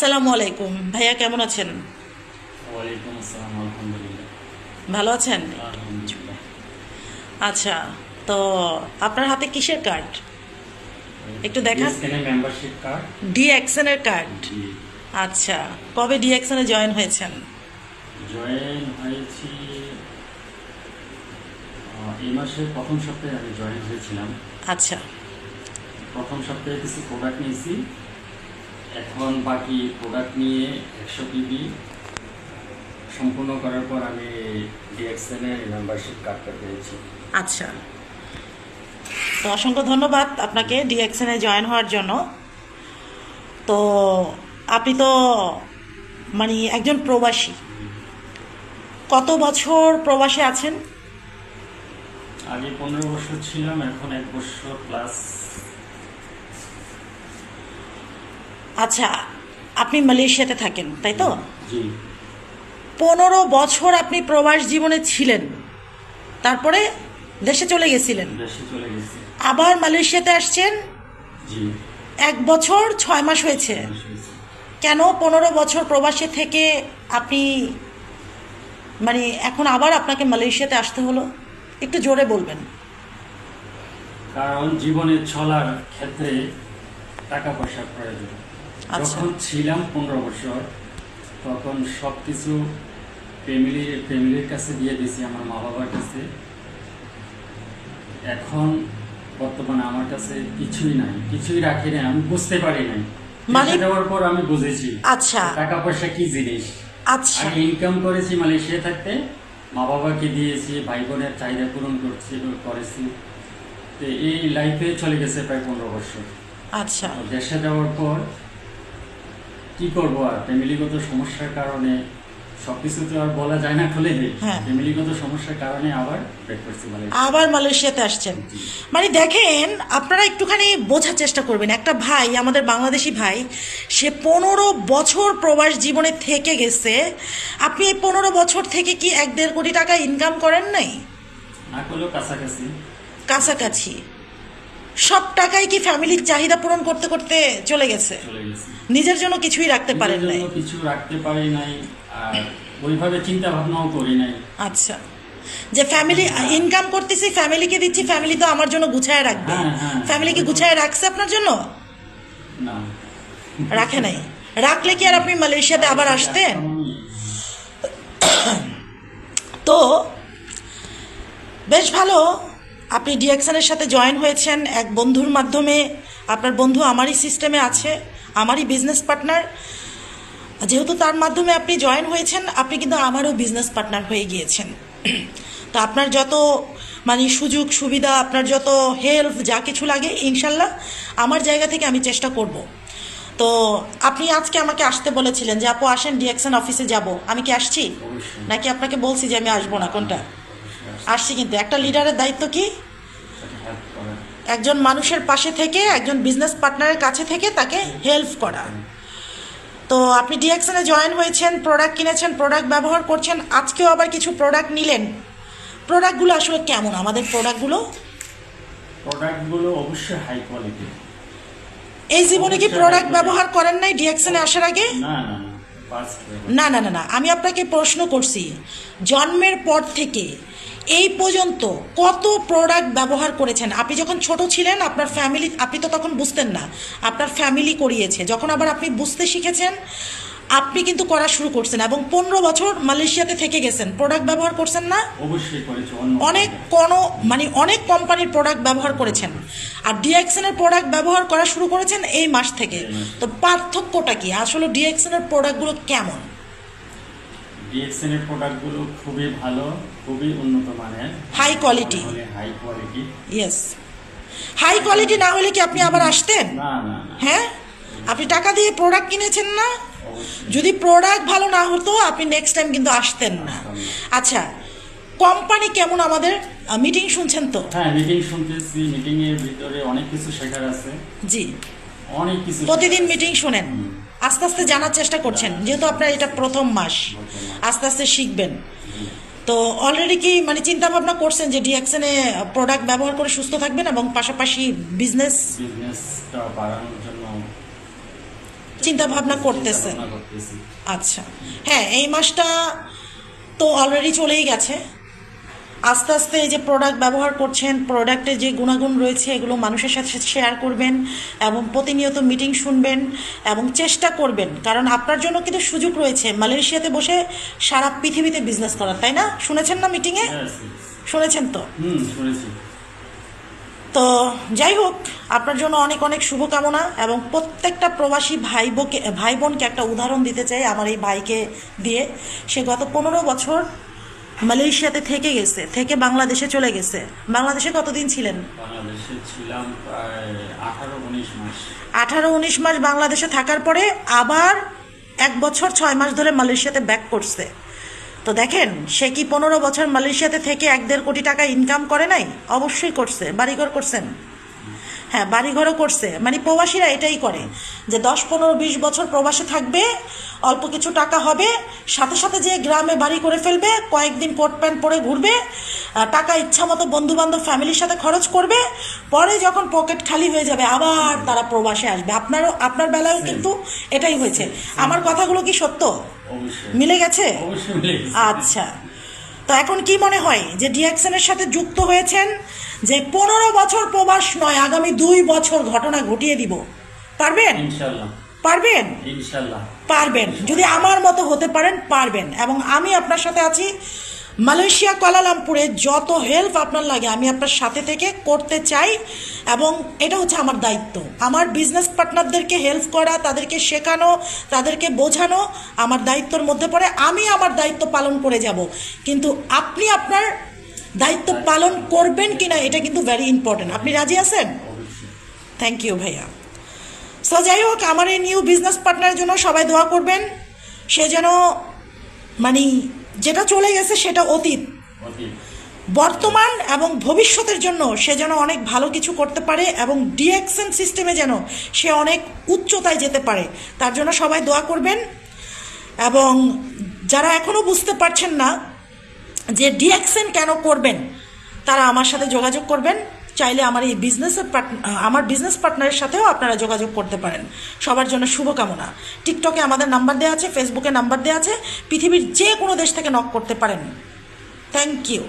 আসসালামু আলাইকুম। ভাইয়া কেমন আছেন? ভালো আছেন? আচ্ছা তো আপনার হাতে কিসের কার্ড একটু কার্ড ডি অ্যাকশনের কার্ড আচ্ছা কবে ডি অ্যাকশনে জয়েন হয়েছেন? জয়েন হয়েছি এই মাসের প্রথম সপ্তাহে আমি জয়েন হয়েছিলাম। আচ্ছা। প্রথম সপ্তাহে কিছু প্রোডাক্ট নিয়েছি। এখন বাকি প্রোডাক্ট নিয়ে একশো পিবি সম্পূর্ণ করার পর আমি ডিএক্সএনের মেম্বারশিপ কার্ডটা পেয়েছি। আচ্ছা। তো অসংখ্য ধন্যবাদ আপনাকে ডি অ্যাকশনে জয়েন হওয়ার জন্য। তো আপনি তো মানে একজন প্রবাসী। কত বছর প্রবাসে আছেন? আগে পনেরো বছর ছিলাম এখন এক বছর প্লাস আচ্ছা আপনি মালয়েশিয়াতে থাকেন তাই তো? পনেরো বছর আপনি প্রবাস জীবনে ছিলেন তারপরে দেশে চলে গেছিলেন। আবার মালয়েশিয়াতে আসছেন? এক বছর ছয় মাস হয়েছে। কেন পনেরো বছর প্রবাসে থেকে আপনি মানে এখন আবার আপনাকে মালয়েশিয়াতে আসতে হলো? একটু জোরে বলবেন। কারণ জীবনে চলার ক্ষেত্রে টাকা পয়সার প্রয়োজন। যখন ছিলাম পনেরো বছর তখন সব কিছু ফ্যামিলি ফ্যামিলির কাছে দিয়ে দিয়েছি আমার মা বাবার কাছে। এখন বর্তমানে আমার কাছে কিছুই নাই কিছুই রাখি নাই আমি বুঝতে পারি নাই। মানে- দেশে যাওয়ার পর আমি বুঝেছি আচ্ছা। টাকা পয়সা কি জিনিস? আচ্ছা। ইনকাম করেছি মালয়েশিয়া থাকতে মা বাবাকে দিয়েছি ভাই বোনের চাহিদা পূরণ করছি করেছি। তো এই লাইফে চলে গেছে প্রায় পনেরো বছর। আচ্ছা। দেশে যাওয়ার পর কি করব আর? ফ্যামিলিগত সমস্যার কারণে সবকিছু তো আর বলা যায় না খুলে হ্যাঁ। ফ্যামিলিগত সমস্যার কারণে আবার ব্রেক করছি মালয়েশিয়া আবার মালয়েশিয়াতে আসছেন। মানে দেখেন আপনারা একটুখানি বোঝার চেষ্টা করবেন। একটা ভাই আমাদের বাংলাদেশি ভাই সে পনেরো বছর প্রবাস জীবনে থেকে গেছে। আপনি এই পনেরো বছর থেকে কি এক দেড় কোটি টাকা ইনকাম করেন নাই? না করলেও কাছাকাছি। কাছাকাছি। সব টাকাই কি ফ্যামিলির চাহিদা পূরণ করতে করতে চলে গেছে? নিজের জন্য কিছুই রাখতে পারেন নাই? কিছু রাখতে পারি নাই আর ওইভাবে চিন্তা ভাবনাও করি নাই। আচ্ছা। যে ফ্যামিলি ইনকাম করতেছি ফ্যামিলিকে দিচ্ছি ফ্যামিলি তো আমার জন্য গুছায় রাখবে। হ্যাঁ, হ্যাঁ। ফ্যামিলি কি গুছায় রাখছে আপনার জন্য? না। রাখে নাই। রাখলে কি আর আপনি মালয়েশিয়াতে আবার আসতেন তো বেশ ভালো। আপনি ডিএকশনের সাথে জয়েন হয়েছেন এক বন্ধুর মাধ্যমে। আপনার বন্ধু আমারই সিস্টেমে আছে আমারই বিজনেস পার্টনার যেহেতু তার মাধ্যমে আপনি জয়েন হয়েছেন আপনি কিন্তু আমারও বিজনেস পার্টনার হয়ে গিয়েছেন। তো আপনার যত মানে সুযোগ সুবিধা আপনার যত হেল্প যা কিছু লাগে ইনশাল্লাহ আমার জায়গা থেকে আমি চেষ্টা করব। তো আপনি আজকে আমাকে আসতে বলেছিলেন যে আপু আসেন ডিএকশন অফিসে যাব। আমি কি আসছি? নাকি আপনাকে বলছি যে আমি আসব না? কোনটা? আসছি কিন্তু একটা লিডারের দায়িত্ব কি? একজন মানুষের পাশে থেকে একজন বিজনেস পার্টনারের কাছে থেকে তাকে হেল্প করা। তো আপনি ডিএকশনে জয়েন হয়েছেন প্রোডাক্ট কিনেছেন প্রোডাক্ট ব্যবহার করছেন আজকেও আবার কিছু প্রোডাক্ট নিলেন। প্রোডাক্টগুলো আসলে কেমন? আমাদের প্রোডাক্টগুলো প্রোডাক্টগুলো অবশ্যই হাই কোয়ালিটি এই জীবনে কি প্রোডাক্ট ব্যবহার করেন নাই ডিএকশনে আসার আগে? না না। না না না না, আমি আপনাকে প্রশ্ন করছি, জন্মের পর থেকে এই পর্যন্ত কত প্রোডাক্ট ব্যবহার করেছেন? আপনি যখন ছোট ছিলেন, আপনার ফ্যামিলি আপনি তো তখন বুঝতেন না, আপনার ফ্যামিলি করিয়েছে, যখন আবার আপনি বুঝতে শিখেছেন আপনি কিন্তু করা শুরু করছেন এবং পনেরো বছর মালয়েশিয়াতে থেকে গেছেন। প্রোডাক্ট ব্যবহার করছেন না? অনেক কোনো মানে অনেক কোম্পানির প্রোডাক্ট ব্যবহার করেছেন। আর ডিএক্সএনের প্রোডাক্ট ব্যবহার করা শুরু করেছেন এই মাস থেকে। তো পার্থক্যটা কি? আসলে ডিএক্সএনের প্রোডাক্টগুলো কেমন? ডিএক্সনের প্রোডাক্টগুলো খুবই ভালো খুবই উন্নত মানের। High quality high quality yes high quality না হলে কি আপনি আবার আসতেন? হ্যাঁ? আপনি টাকা দিয়ে প্রোডাক্ট কিনেছেন না? যদি প্রোডাক্ট ভালো না হতো আপনি নেক্সট টাইম কিন্তু আসতেন না। আচ্ছা কোম্পানি কেমন আমাদের? মিটিং শুনছেন তো? হ্যাঁ মিটিং শুনতেছি। মিটিং এর ভিতরে অনেক কিছু শেখার আছে। জি। অনেক কিছু প্রতিদিন মিটিং শুনেন। আস্তে আস্তে জানার চেষ্টা করছেন। যেহেতু আপনার এটা প্রথম মাস আস্তে আস্তে শিখবেন। তো অলরেডি কি মানে চিন্তা ভাবনা করছেন যে ডিএক্সএনে প্রোডাক্ট ব্যবহার করে সুস্থ থাকবেন এবং পাশাপাশি বিজনেস বিজনেসটা বাড়ানোর জন্য চিন্তা ভাবনা করতেছি। আচ্ছা। হ্যাঁ এই মাসটা তো অলরেডি চলেই গেছে। আস্তে আস্তে এই যে প্রোডাক্ট ব্যবহার করছেন প্রোডাক্টের যে গুণাগুণ রয়েছে এগুলো মানুষের সাথে শেয়ার করবেন এবং প্রতিনিয়ত মিটিং শুনবেন এবং চেষ্টা করবেন। কারণ আপনার জন্য কিন্তু সুযোগ রয়েছে। মালয়েশিয়াতে বসে সারা পৃথিবীতে বিজনেস করার তাই না? শুনেছেন না মিটিংয়ে yes. শুনেছেন তো? শুনেছি। তো যাই হোক আপনার জন্য অনেক অনেক শুভকামনা এবং প্রত্যেকটা প্রবাসী ভাই বোকে ভাই বোনকে একটা উদাহরণ দিতে চাই আমার এই ভাইকে দিয়ে। সে গত পনেরো বছর মালয়েশিয়াতে থেকে গেছে থেকে বাংলাদেশে চলে গেছে। বাংলাদেশে কতদিন ছিলেন? আঠারো উনিশ মাস। বাংলাদেশে থাকার পরে আবার এক বছর ছয় মাস ধরে মালয়েশিয়াতে ব্যাক করছে। তো দেখেন, সে কি পনেরো বছর মালয়েশিয়াতে থেকে এক দেড় কোটি টাকা ইনকাম করে নাই? অবশ্যই করছে, বাড়িঘর করছেন। হ্যাঁ বাড়িঘরও করছে। মানে প্রবাসীরা এটাই করে যে দশ পনেরো বিশ বছর প্রবাসে থাকবে অল্প কিছু টাকা হবে সাথে সাথে যে গ্রামে বাড়ি করে ফেলবে কয়েকদিন কোট প্যান্ট পরে ঘুরবে টাকা ইচ্ছা মতো বন্ধু বান্ধব ফ্যামিলির সাথে খরচ করবে পরে যখন পকেট খালি হয়ে যাবে আবার তারা প্রবাসে আসবে। আপনারও আপনার বেলায়ও কিন্তু এটাই হয়েছে। আমার কথাগুলো কি সত্য? মিলে গেছে। আচ্ছা। তো এখন কি মনে হয় যে ডিএকশনের সাথে যুক্ত হয়েছেন যে পনেরো বছর প্রবাস নয় আগামী দুই বছর ঘটনা ঘটিয়ে দিব? পারবেন? পারবেন? পারবেন। যদি আমার মতো হতে পারেন পারবেন। এবং আমি আপনার সাথে আছি মালয়েশিয়া কোয়ালালামপুরে যত হেল্প আপনার লাগে আমি আপনার সাথে থেকে করতে চাই এবং এটা হচ্ছে আমার দায়িত্ব। আমার বিজনেস পার্টনারদেরকে হেল্প করা তাদেরকে শেখানো তাদেরকে বোঝানো আমার দায়িত্বর মধ্যে পড়ে। আমি আমার দায়িত্ব পালন করে যাব। কিন্তু আপনি আপনার দায়িত্ব পালন করবেন কিনা এটা কিন্তু ভেরি ইম্পর্টেন্ট আপনি রাজি আছেন? থ্যাংক ইউ ভাইয়া। সো যাই হোক আমার এই নিউ বিজনেস পার্টনারের জন্য সবাই দোয়া করবেন। সে যেন মানে যেটা চলে গেছে সেটা অতীত। বর্তমান এবং ভবিষ্যতের জন্য সে যেন অনেক ভালো কিছু করতে পারে এবং ডিএকশন সিস্টেমে যেন সে অনেক উচ্চতায় যেতে পারে তার জন্য সবাই দোয়া করবেন। এবং যারা এখনও বুঝতে পারছেন না যে ডিএকশন কেন করবেন তারা আমার সাথে যোগাযোগ করবেন। চাইলে আমার এই বিজনেসের আমার বিজনেস পার্টনারের সাথেও আপনারা যোগাযোগ করতে পারেন। সবার জন্য শুভকামনা। টিকটকে আমাদের নাম্বার দেওয়া আছে ফেসবুকে নাম্বার দেওয়া আছে, পৃথিবীর যে কোনো দেশ থেকে নক করতে পারেন। Thank you